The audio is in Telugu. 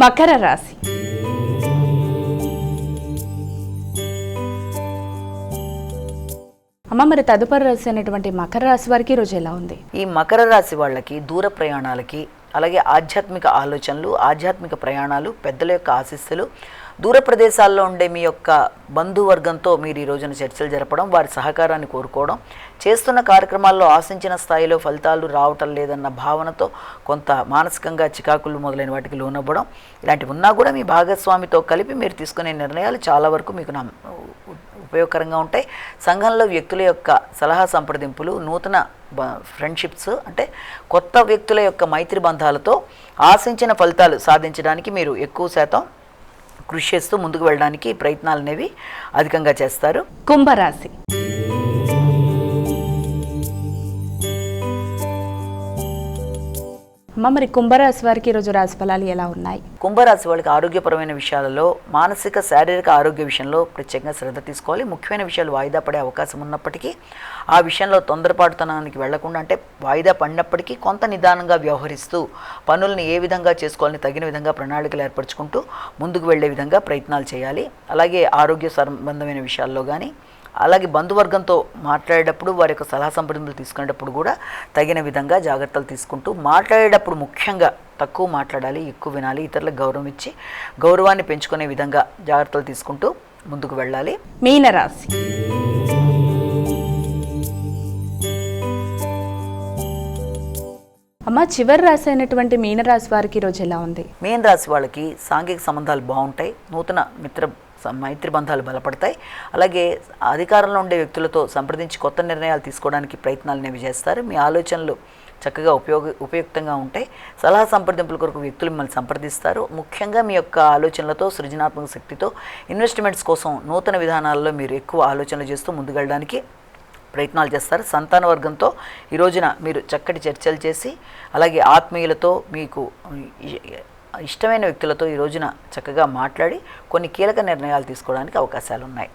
మకర రాశి. అమ్మ మరి తదుపరి రాశి అనేటువంటి మకర రాశి వారికి ఈరోజు ఎలా ఉంది? ఈ మకర రాశి వాళ్ళకి దూర ప్రయాణాలకి అలాగే ఆధ్యాత్మిక ఆలోచనలు ఆధ్యాత్మిక ప్రయాణాలు పెద్దల యొక్క ఆశీస్సులు దూర ప్రదేశాల్లో ఉండే మీ యొక్క బంధువర్గంతో మీరు ఈ రోజున చర్చలు జరపడం వారి సహకారాన్ని కోరుకోవడం చేస్తున్న కార్యక్రమాల్లో ఆశించిన స్థాయిలో ఫలితాలు రావటం లేదన్న భావనతో కొంత మానసికంగా చికాకులు మొదలైన వాటికి లోనవ్వడం ఇలాంటివి ఉన్నా కూడా మీ భాగస్వామితో కలిపి మీరు తీసుకునే నిర్ణయాలు చాలా వరకు మీకు నమ్- ఉపయోగకరంగా ఉంటాయి. సంఘంలో వ్యక్తుల యొక్క సలహా సంప్రదింపులు నూతన బ- ఫ్రెండ్షిప్స్ అంటే కొత్త వ్యక్తుల యొక్క మైత్రి బంధాలతో ఆశించిన ఫలితాలు సాధించడానికి మీరు ఎక్కువ శాతం కృషి చేస్తూ ముందుకు వెళ్ళడానికి ప్రయత్నాలు అనేవి అధికంగా చేస్తారు. కుంభరాశి. అమ్మ మరి కుంభరాశి వారికి ఈరోజు రాశి ఫలాలు ఎలా ఉన్నాయి? కుంభరాశి వాళ్ళకి ఆరోగ్యపరమైన విషయాలలో మానసిక శారీరక ఆరోగ్య విషయంలో ప్రత్యేకంగా శ్రద్ధ తీసుకోవాలి. ముఖ్యమైన విషయాలు వాయిదా పడే అవకాశం ఉన్నప్పటికీ ఆ విషయంలో తొందరపాటుతనానికి వెళ్ళకుండా అంటే వాయిదా పడినప్పటికీ కొంత నిదానంగా వ్యవహరిస్తూ పనులను ఏ విధంగా చేసుకోవాలని తగిన విధంగా ప్రణాళికలు ఏర్పరచుకుంటూ ముందుకు వెళ్ళే విధంగా ప్రయత్నాలు చేయాలి. అలాగే ఆరోగ్య సంబంధమైన విషయాల్లో కానీ అలాగే బంధువర్గంతో మాట్లాడేటప్పుడు వారి యొక్క సలహా సంప్రదింపులు తీసుకునేటప్పుడు కూడా తగిన విధంగా జాగ్రత్తలు తీసుకుంటూ మాట్లాడేటప్పుడు ముఖ్యంగా తక్కువ మాట్లాడాలి ఎక్కువ వినాలి ఇతరులకు గౌరవం ఇచ్చి గౌరవాన్ని పెంచుకునే విధంగా జాగ్రత్తలు తీసుకుంటూ ముందుకు వెళ్ళాలి. మీనరాశి. అమ్మ చివరి రాశి అయినటువంటి మీనరాశి వారికి ఈరోజు ఎలా ఉంది? మీన రాశి వాళ్ళకి సాంఘిక సంబంధాలు బాగుంటాయి. నూతన మిత్ర మైత్రి బంధాలు బలపడతాయి. అలాగే అధికారంలో ఉండే వ్యక్తులతో సంప్రదించి కొత్త నిర్ణయాలు తీసుకోవడానికి ప్రయత్నాలు అనేవి చేస్తారు. మీ ఆలోచనలు చక్కగా ఉపయోగ ఉపయుక్తంగా ఉంటాయి. సలహా సంప్రదింపుల కొరకు వ్యక్తులు మిమ్మల్ని సంప్రదిస్తారు. ముఖ్యంగా మీ యొక్క ఆలోచనలతో సృజనాత్మక శక్తితో ఇన్వెస్ట్మెంట్స్ కోసం నూతన విధానాల్లో మీరు ఎక్కువ ఆలోచనలు చేస్తూ ముందుకెళ్ళడానికి ప్రయత్నాలు చేస్తారు. సంతాన వర్గంతో ఈ రోజున మీరు చక్కటి చర్చలు చేసి అలాగే ఆత్మీయులతో మీకు ఇష్టమైన వ్యక్తులతో ఈ రోజున చక్కగా మాట్లాడి కొన్ని కీలక నిర్ణయాలు తీసుకోవడానికి అవకాశాలు ఉన్నాయి